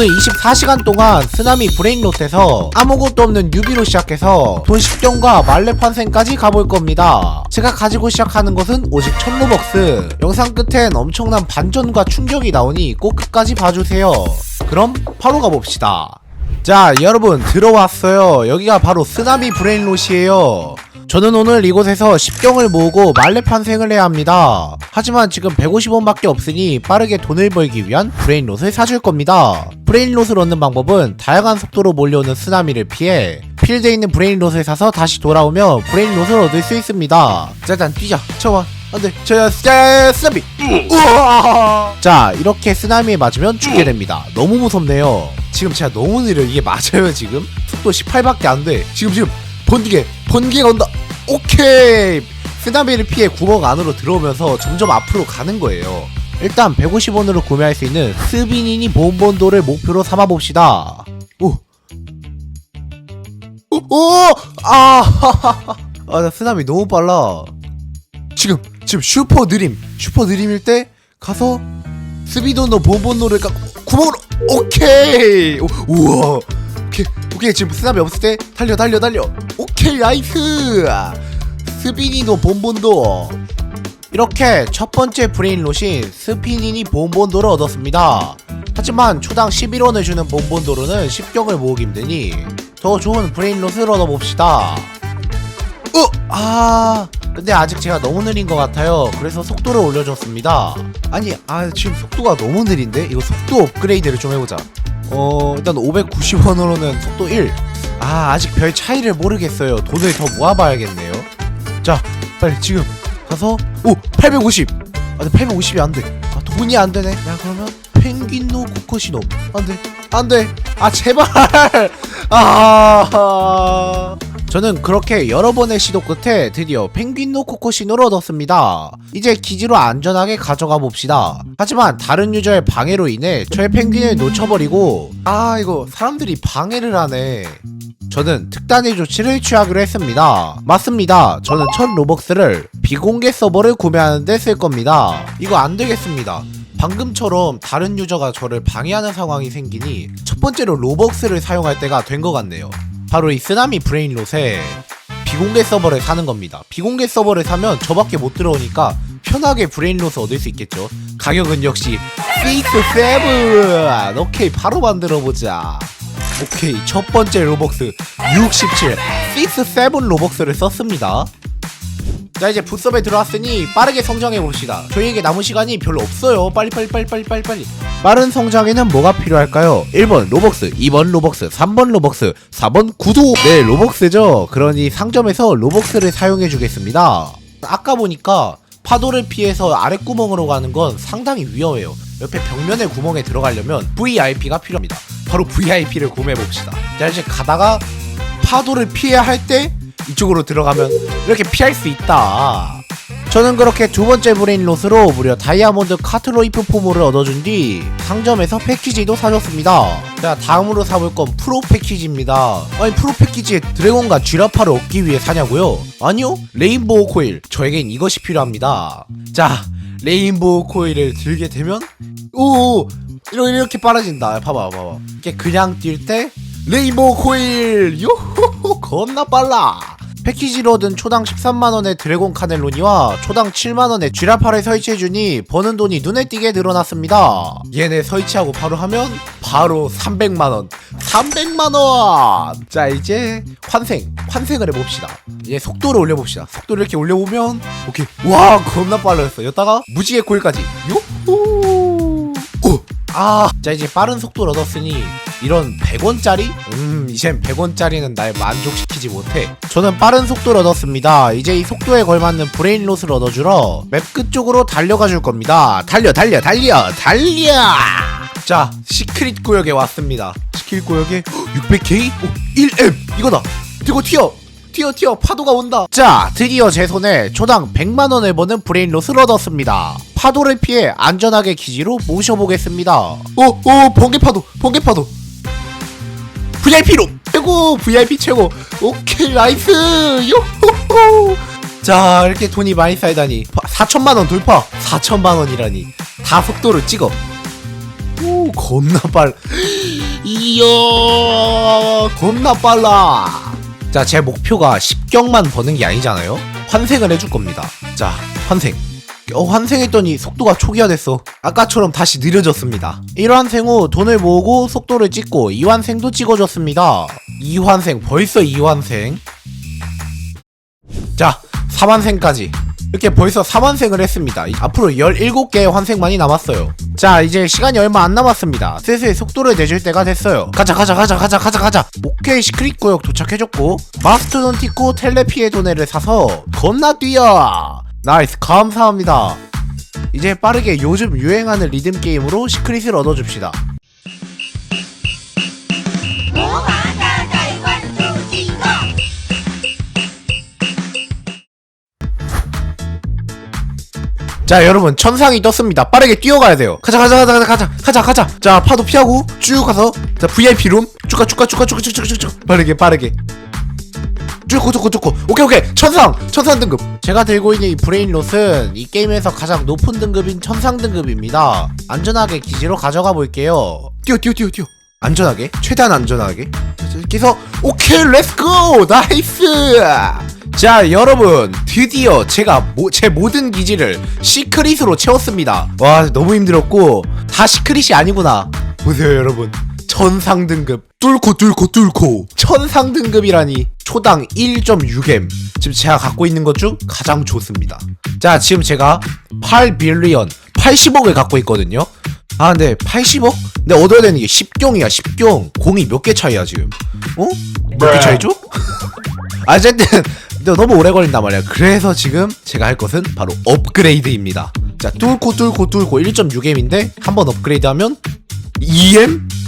오늘 24시간 동안 쓰나미 브레인롯에서 아무것도 없는 뉴비로 시작해서 돈 10경과 말레판생까지 가볼 겁니다. 제가 가지고 시작하는 것은 오직 1000로벅스. 영상 끝엔 엄청난 반전과 충격이 나오니 꼭 끝까지 봐주세요. 그럼 바로 가봅시다. 자, 여러분 들어왔어요. 여기가 바로 쓰나미 브레인롯이에요. 저는 오늘 이곳에서 10경을 모으고 말레판생을 해야 합니다. 하지만 지금 150원밖에 없으니 빠르게 돈을 벌기 위한 브레인롯을 사줄 겁니다. 브레인롯을 얻는 방법은 다양한 속도로 몰려오는 쓰나미를 피해 필드에 있는 브레인롯을 사서 다시 돌아오며 브레인롯을 얻을 수 있습니다. 자, 일단 뛰자. 잠깐만. 안돼. 저, 저, 쓰나미. 우와! 자, 이렇게 쓰나미에 맞으면 죽게 됩니다. 너무 무섭네요. 지금 제가 너무 느려. 이게 맞아요, 지금? 속도 18밖에 안 돼. 지금, 지금, 번개, 번개가 온다. 오케이! 쓰나미를 피해 구멍 안으로 들어오면서 점점 앞으로 가는 거예요. 일단 150원으로 구매할 수 있는 스비니니 본본도를 목표로 삼아봅시다. 오! 오! 오! 아! 아, 나 쓰나미 너무 빨라. 지금, 지금 슈퍼 느림, 슈퍼 느림일 때 가서 스비도노 본본도를 까 구멍으로 오케이! 오, 우와! 오케이, 지금 쓰나미 없을 때 달려, 달려, 달려! 오케이, 나이스! 스비니노 본본도 이렇게 첫 번째 브레인롯인 스피니니 본본도를 얻었습니다. 하지만 초당 11원을 주는 본본도로는 10경을 모으기 힘드니 더 좋은 브레인롯을 얻어봅시다. 어! 아... 근데 아직 제가 너무 느린 것 같아요. 그래서 속도를 올려줬습니다. 아니, 아 지금 속도가 너무 느린데? 이거 속도 업그레이드를 좀 해보자. 어, 일단 590원으로는 속도 1. 아, 아직 별 차이를 모르겠어요. 돈을 더 모아봐야겠네요. 자, 빨리 지금 가서 오 850. 아, 근데 850이 안 돼. 아, 돈이 안 되네. 야, 그러면 펭귄노 코코시노 안 돼. 안 돼. 아, 제발. 아. 저는 그렇게 여러 번의 시도 끝에 드디어 펭귄노 코코시노를 얻었습니다. 이제 기지로 안전하게 가져가 봅시다. 하지만 다른 유저의 방해로 인해 저의 펭귄을 놓쳐버리고 아 이거 사람들이 방해를 하네. 저는 특단의 조치를 취하기로 했습니다. 맞습니다. 저는 첫 로벅스를 비공개 서버를 구매하는 데 쓸 겁니다. 이거 안 되겠습니다. 방금처럼 다른 유저가 저를 방해하는 상황이 생기니 첫 번째로 로벅스를 사용할 때가 된 것 같네요. 바로 이 쓰나미 브레인롯에 비공개 서버를 사는 겁니다. 비공개 서버를 사면 저밖에 못 들어오니까 편하게 브레인롯을 얻을 수 있겠죠. 가격은 역시 6, 7! 오케이, 바로 만들어보자. 오케이 첫 번째 로벅스 67 6, 7 로벅스를 썼습니다 자 이제 붓섭에 들어왔으니 빠르게 성장해 봅시다. 저희에게 남은 시간이 별로 없어요. 빨리 빨리 빨리 빨리 빨리 빨리. 빠른 성장에는 뭐가 필요할까요? 1번 로벅스 2번 로벅스 3번 로벅스 4번 구독 네 로벅스죠. 그러니 상점에서 로벅스를 사용해 주겠습니다. 아까 보니까 파도를 피해서 아랫구멍으로 가는 건 상당히 위험해요. 옆에 벽면의 구멍에 들어가려면 VIP가 필요합니다. 바로 VIP를 구매해봅시다. 자, 이제 가다가 파도를 피해야 할 때 이쪽으로 들어가면 이렇게 피할 수 있다. 저는 그렇게 두 번째 브레인롯으로 무려 다이아몬드 카트로이프 포모를 얻어준 뒤 상점에서 패키지도 사줬습니다. 자 다음으로 사볼 건 프로 패키지입니다. 아니 프로 패키지에 드래곤과 쥐라파를 얻기 위해 사냐고요? 아니요 레인보우 코일 저에겐 이것이 필요합니다. 자 레인보우 코일을 들게 되면 오 이렇게, 빨라진다. 봐봐, 봐봐. 이게 그냥 뛸 때 레인보우 코일 요호호 겁나 빨라. 패키지로 얻은 초당 13만원의 드래곤 카넬로니와 초당 7만원의 쥐라파를 설치해주니 버는 돈이 눈에 띄게 늘어났습니다. 얘네 설치하고 바로 하면 바로 300만원. 300만원! 자, 이제 환생. 환생을 해봅시다. 이제 속도를 올려봅시다. 속도를 이렇게 올려보면, 오케이. 와, 겁나 빨라졌어. 여기다가 무지개 코일까지. 요호! 오! 아, 자 이제 빠른 속도를 얻었으니 이런 100원짜리? 음, 이젠 100원짜리는 날 만족시키지 못해. 저는 빠른 속도를 얻었습니다. 이제 이 속도에 걸맞는 브레인롯을 얻어주러 맵 끝 쪽으로 달려가 줄 겁니다. 달려, 달려, 달려, 달려! 자, 시크릿 구역에 왔습니다. 시크릿 구역에 600K? 오, 1M! 이거다! 들고 튀어! 튀어 튀어 파도가 온다 자 드디어 제 손에 초당 100만원을 버는 브레인롯을 얻었습니다 파도를 피해 안전하게 기지로 모셔보겠습니다. 오 오 번개 파도 번개 파도. VIP로 최고 VIP 최고. 오케이 나이스. 요호호. 자 이렇게 돈이 많이 쌓이다니. 4천만원 돌파. 4천만원이라니. 다 속도를 찍어. 오 겁나 빨 이야 겁나 빨라. 자 제 목표가 10경만 버는 게 아니잖아요. 환생을 해줄 겁니다. 자 환생 어 환생했더니 속도가 초기화됐어. 아까처럼 다시 느려졌습니다. 1환생 후 돈을 모으고 속도를 찍고 2환생도 찍어줬습니다. 2환생 벌써 2환생? 자 3환생까지. 이렇게 벌써 3환생을 했습니다. 앞으로 17개의 환생만이 남았어요. 자 이제 시간이 얼마 안 남았습니다. 슬슬 속도를 내줄 때가 됐어요. 가자 가자 가자 가자 가자 가자. 오케이 시크릿 구역 도착해줬고 마스토돈 티코 텔레피에 도네를 사서 겁나 뛰어 나이스 감사합니다. 이제 빠르게 요즘 유행하는 리듬 게임으로 시크릿을 얻어줍시다. 자 여러분 천상이 떴습니다. 빠르게 뛰어가야 돼요. 가자 가자 가자 가자 가자 가자 가자. 자 파도 피하고 쭉 가서 자 VIP 룸. 쭉가 쭉가 쭉가 쭉가 쭉가 쭉가 쭉 빠르게 빠르게 쭉고 쭉고 쭉고. 오케이 오케이. 천상! 천상 등급. 제가 들고 있는 이 브레인롯은 이 게임에서 가장 높은 등급인 천상 등급입니다. 안전하게 기지로 가져가 볼게요. 뛰어 뛰어 뛰어 뛰어. 안전하게? 최대한 안전하게? 그래서 오케이 렛츠고 나이스! 자 여러분. 드디어 제가 모, 제 모든 기지를 시크릿으로 채웠습니다. 와 너무 힘들었고. 다 시크릿이 아니구나. 보세요 여러분. 천상 등급. 뚫고 뚫고 뚫고. 천상 등급이라니 초당 1.6M 지금 제가 갖고 있는 것 중 가장 좋습니다 자 지금 제가 8빌리언 80억을 갖고 있거든요 아 근데 80억? 근데 얻어야 되는 게 10경이야 10경 공이 몇 개 차이야 지금 어? 몇 개 차이죠? 어쨌든 근데 너무 오래 걸린단 말이야 그래서 지금 제가 할 것은 바로 업그레이드입니다 자 뚫고 뚫고 뚫고 1.6M인데 한 번 업그레이드하면 2M?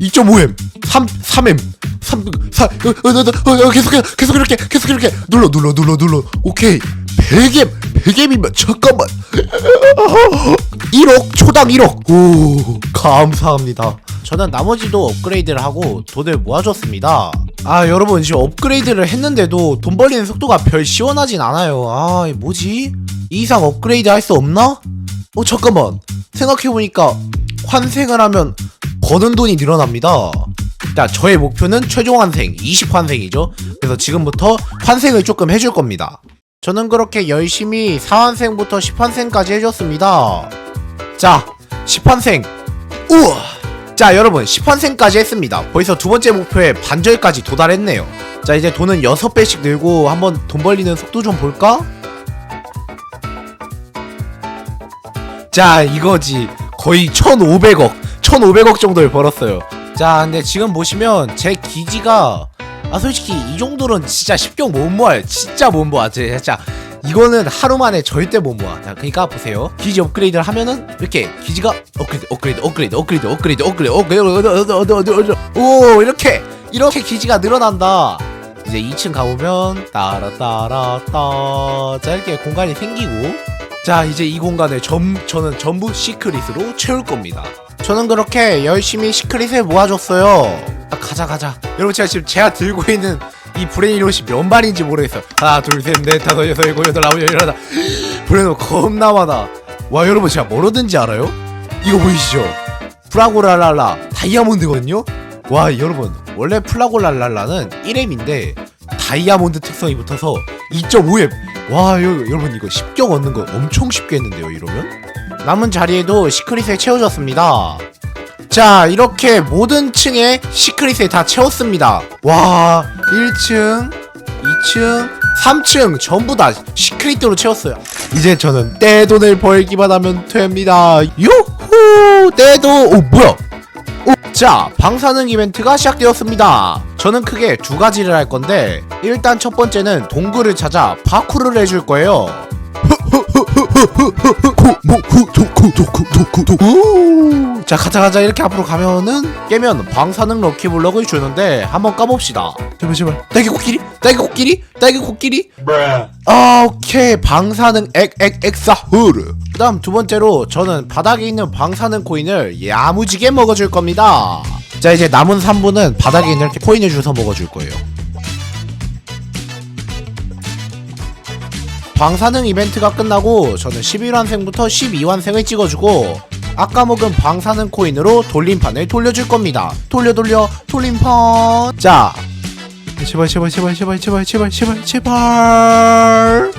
2.5M 3, 3M 3, 4, 어, 어, 어, 어, 계속, 계속 이렇게, 계속 이렇게, 눌러, 눌러, 눌러, 눌러. 오케이. 100M, 100M이면, 잠깐만. 1억, 초당 1억. 오, 감사합니다. 저는 나머지도 업그레이드를 하고 돈을 모아줬습니다. 아, 여러분, 지금 업그레이드를 했는데도 돈 벌리는 속도가 별 시원하진 않아요. 아, 이 뭐지? 이 이상 업그레이드 할 수 없나? 어, 잠깐만. 생각해보니까, 환생을 하면 버는 돈이 늘어납니다. 자, 저의 목표는 최종 환생 20환생이죠. 그래서 지금부터 환생을 조금 해줄 겁니다. 저는 그렇게 열심히 4환생부터 10환생까지 해줬습니다. 자, 10환생. 우와! 자, 여러분, 10환생까지 했습니다. 벌써 두 번째 목표에 반절까지 도달했네요. 자, 이제 돈은 6배씩 늘고 한번 돈 벌리는 속도 좀 볼까? 자, 이거지. 거의 1,500억. 1,500억 정도를 벌었어요. 자, 근데 지금 보시면 제 기지가 아 솔직히 이 정도는 진짜 10경 못 모아요. 진짜 못 모아. 진짜 이거는 하루 만에 절대 못 모아. 자, 그러니까 보세요. 기지 업그레이드를 하면은 이렇게 기지가 업그레이드, 업그레이드, 업그레이드, 업그레이드, 업그레이드, 업그레이드, 업그레이드, 오 이렇게 이렇게 기지가 늘어난다. 이제 2층 가보면 따라따라따 자 이렇게 공간이 생기고 자 이제 이 공간을 전 저는 전부 시크릿으로 채울 겁니다. 저는 그렇게 열심히 시크릿을 모아줬어요. 아, 가자 가자. 여러분 제가 지금 제가 들고 있는 이 브레인롯이 몇 발인지 모르겠어요. 하나 둘 셋 넷 다섯 여섯 일곱 여덟 아홉 열 열하나 브레인롯 겁나 많아. 와 여러분 제가 뭐로든지 알아요? 이거 보이시죠? 플라고랄랄라 다이아몬드거든요. 와 여러분 원래 플라고랄랄라는 1M인데 다이아몬드 특성이 붙어서 2.5M. 와 여, 여러분 이거 10경 얻는 거 엄청 쉽게 했는데요 이러면? 남은 자리에도 시크릿을 채워줬습니다. 자 이렇게 모든 층에 시크릿을 다 채웠습니다. 와 1층, 2층, 3층 전부 다 시크릿으로 채웠어요. 이제 저는 떼돈을 벌기만 하면 됩니다. 요호 떼돈 오 뭐야? 오, 자 방사능 이벤트가 시작되었습니다. 저는 크게 두 가지를 할 건데 일단 첫 번째는 동굴을 찾아 파쿠르를 해줄 거예요. 자 가자 가자 이렇게 앞으로 가면은 깨면 방사능 럭키블럭을 주는데 한번 까봅시다 제발 제발 딸기 코끼리 딸기 코끼리 딸기 코끼리 아 오케이 방사능 엑엑 엑사후르 그 다음 두 번째로 저는 바닥에 있는 방사능 코인을 야무지게 먹어줄 겁니다 자 이제 남은 3분은 바닥에 있는 이렇게 코인을 주워 먹어줄 거예요 방사능 이벤트가 끝나고 저는 11환생부터 12환생을 찍어주고 아까 먹은 방사능 코인으로 돌림판을 돌려줄 겁니다. 돌려 돌려 돌림판. 자. 제발 제발 제발 제발 제발 제발 제발 제발.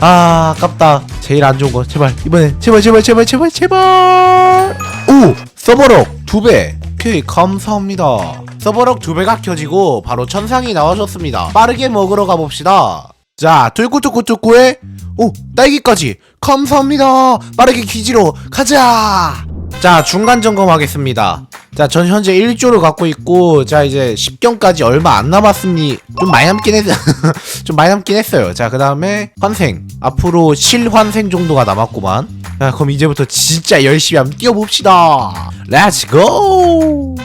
아 아깝다. 제일 안 좋은 거. 제발. 이번엔 제발 제발 제발 제발 제발. 오! 서버럭 두배. 오케이 감사합니다. 서버럭 두 배가 켜지고 바로 천상이 나와줬습니다. 빠르게 먹으러 가봅시다. 자, 뚫꾸뚫꾸뚫꾸에 오, 딸기까지 감사합니다. 빠르게 기지로 가자. 자, 중간 점검하겠습니다. 자, 전 현재 1조를 갖고 있고 자, 이제 10경까지 얼마 안 남았으니 좀 많이 남긴 했... 좀 많이 남긴 했어요. 자, 그 다음에 환생. 앞으로 실환생 정도가 남았구만. 자, 그럼 이제부터 진짜 열심히 한번 뛰어봅시다. 렛츠고!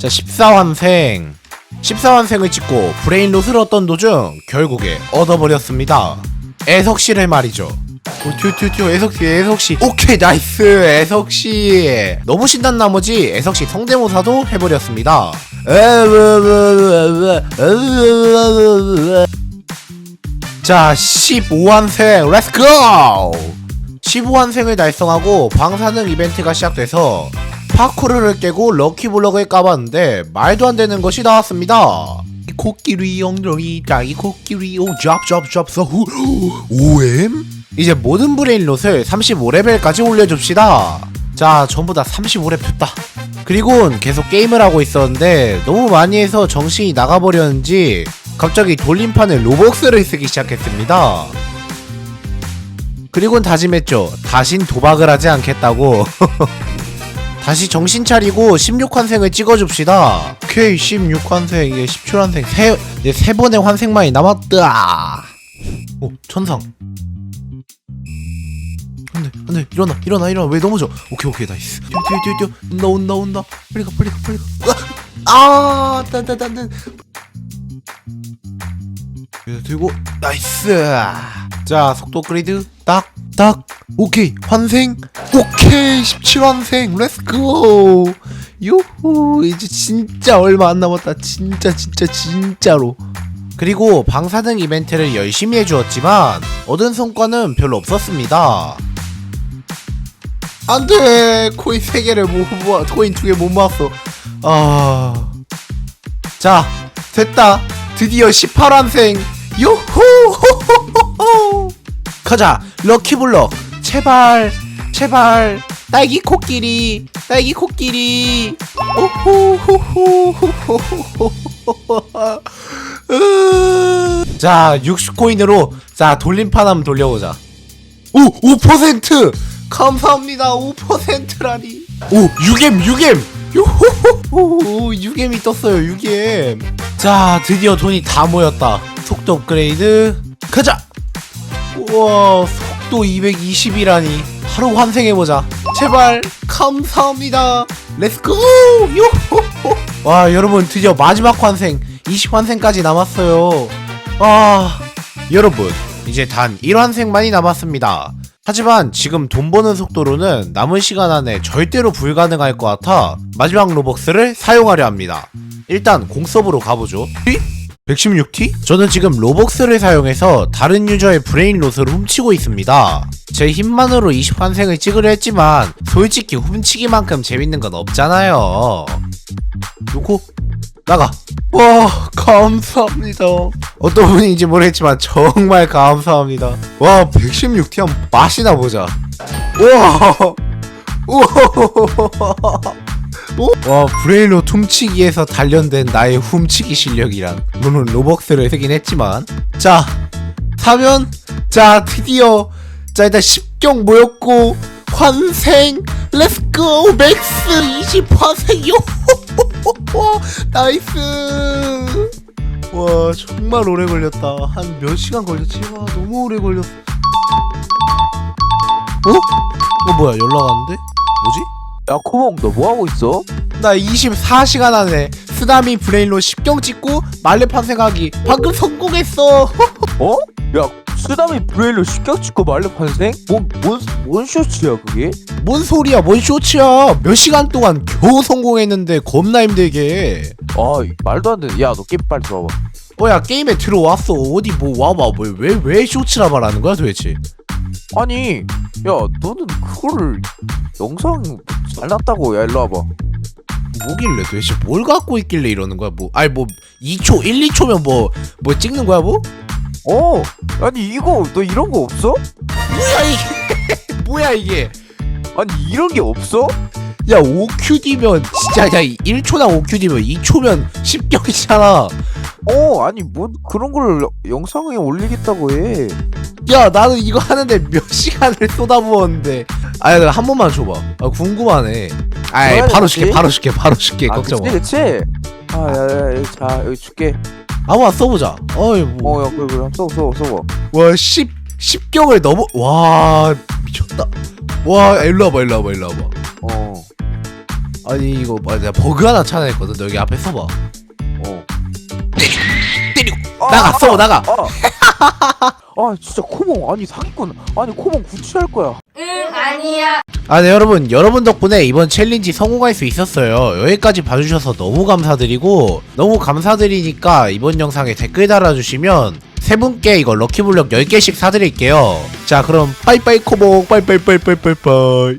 자, 14환생. 14환생을 찍고 브레인롯을 얻던 도중 결국에 얻어버렸습니다. 애석씨를 말이죠. 어, 튜튜튜 애석씨 애석씨 오케이 나이스 애석씨 너무 신난 나머지 애석씨 성대모사도 해버렸습니다. 자 15환생 렛츠고! 15환생을 달성하고 방사능 이벤트가 시작돼서 파쿠르를 깨고 럭키블럭을 까봤는데 말도 안 되는 것이 나왔습니다. 코끼리 엉덩이 자기 코끼리 오잡잡잡 서후 OM? 이제 모든 브레인롯을 35레벨까지 올려줍시다. 자 전부 다 35레 폈다. 그리곤 계속 게임을 하고 있었는데 너무 많이 해서 정신이 나가버렸는지 갑자기 돌림판에 로벅스를 쓰기 시작했습니다. 그리곤 다짐했죠. 다신 도박을 하지 않겠다고. 다시 정신 차리고 16환생을 찍어줍시다. 오케이 16환생 이게 17환생 세, 이제 세 번의 환생만이 남았다. 오 천상. 안돼 안돼 일어나 일어나 일어나. 왜 넘어져? 오케이 오케이 나이스. 뛰어 뛰어 뛰어 뛰어. 온다 온다 온다. 빨리 가 빨리 가 빨리 가아 따따따따 들고 나이스. 자 속도 그리드. 딱딱. 오케이 환생. 오케이 17환생. 렛츠고 요호 이제 진짜 얼마 안 남았다. 진짜 진짜 진짜로. 그리고 방사능 이벤트를 열심히 해주었지만 얻은 성과는 별로 없었습니다. 안돼. 코인 3개를 못 모아 코인 2개 못 모았어. 아... 자 됐다. 드디어 18환생. 요호 호호호 오. 가자. 럭키블럭 제발 제발. 딸기 코끼리 딸기 코끼리. 자 60코인으로 자 돌림판 한번 돌려보자 오 5% 감사합니다 5%라니 오 6M 6M 요호호호 6M이 떴어요 6M 자 드디어 돈이 다 모였다 속도 업그레이드 가자 우와 속도 220이라니. 바로 환생해보자. 제발 감사합니다. 렛츠고 요호호! 와 여러분 드디어 마지막 환생. 20환생까지 남았어요. 아 여러분 이제 단 1환생만이 남았습니다. 하지만 지금 돈 버는 속도로는 남은 시간 안에 절대로 불가능할 것 같아 마지막 로벅스를 사용하려 합니다. 일단 공서브로 가보죠 116T? 저는 지금 로벅스를 사용해서 다른 유저의 브레인 로스를 훔치고 있습니다. 제 힘만으로 20환생을 찍으려 했지만 솔직히 훔치기만큼 재밌는 건 없잖아요. 놓고 나가. 와 감사합니다. 어떤 분인지 모르겠지만 정말 감사합니다. 와 116T 한번 맛이나 보자. 우와 우와 와 브레일로 훔치기에서 단련된 나의 훔치기 실력이란. 물론 로벅스를 쓰긴 했지만. 자 사면 자 드디어. 자 일단 10경 모였고. 환생 렛츠고 맥스 20환생. 요 나이스. 와 정말 오래 걸렸다. 한 몇 시간 걸렸지? 와 너무 오래 걸렸어 어? 어 뭐야 연락 왔는데? 뭐지? 야 코몽 너 뭐하고 있어? 나 24시간 안에 쓰나미 브레인로 10경 찍고 말렙 환생하기 방금 성공했어 어? 야 쓰다미 브레일로 십격 찍고 말렙 환생? 뭔, 뭔, 뭔 쇼츠야 그게? 뭔 소리야 뭔 쇼츠야 몇 시간 동안 겨우 성공했는데 겁나 힘들게 아 말도 안 되네 야너 게임 빨리 들어와봐 어야 게임에 들어왔어 어디 뭐 와봐 왜왜 왜 쇼츠라 말하는 거야 도대체 아니 야 너는 그거를 영상 잘 났다고 야 일로 와봐 뭐길래 도대체 뭘 갖고 있길래 이러는 거야 뭐 아니 뭐 2초 1, 2초면 뭐 뭐 찍는 거야 뭐? 어 아니 이거 너 이런 거 없어? 뭐야 이게 뭐야 이게 아니 이런 게 없어? 야 5QD면 진짜 야 1초당 5QD면 2초면 10경이잖아. 어 아니 뭐 그런 걸 영상에 올리겠다고 해. 야 나는 이거 하는데 몇 시간을 쏟아부었는데. 아야 한 번만 줘봐. 아 궁금하네. 아이 줘야 바로 되지. 줄게 바로 줄게 바로 줄게. 아, 걱정 그치 마 그치? 아야야야 자 여기 줄게. 아무나 써보자. 어이 뭐 어야 그래 그래. 써써 써봐. 와 10, 10경을 넘어 와 미쳤다. 와 일로 와봐 일로 와봐 일로 와봐. 어 아니 이거 뭐 내가 버그 하나 찾아냈거든. 너 여기 앞에 써봐. 어. 때리고. 아, 나가 아, 써 나가. 아, 아 진짜 코몽 아니 사기꾼 아니 코몽 구치할 거야. 응 아니야. 아 네 여러분 여러분 덕분에 이번 챌린지 성공할 수 있었어요. 여기까지 봐주셔서 너무 감사드리고 너무 감사드리니까 이번 영상에 댓글 달아주시면 세 분께 이거 럭키블럭 10개씩 사드릴게요. 자 그럼 빠이빠이 코봉 빠이빠이빠이빠이빠이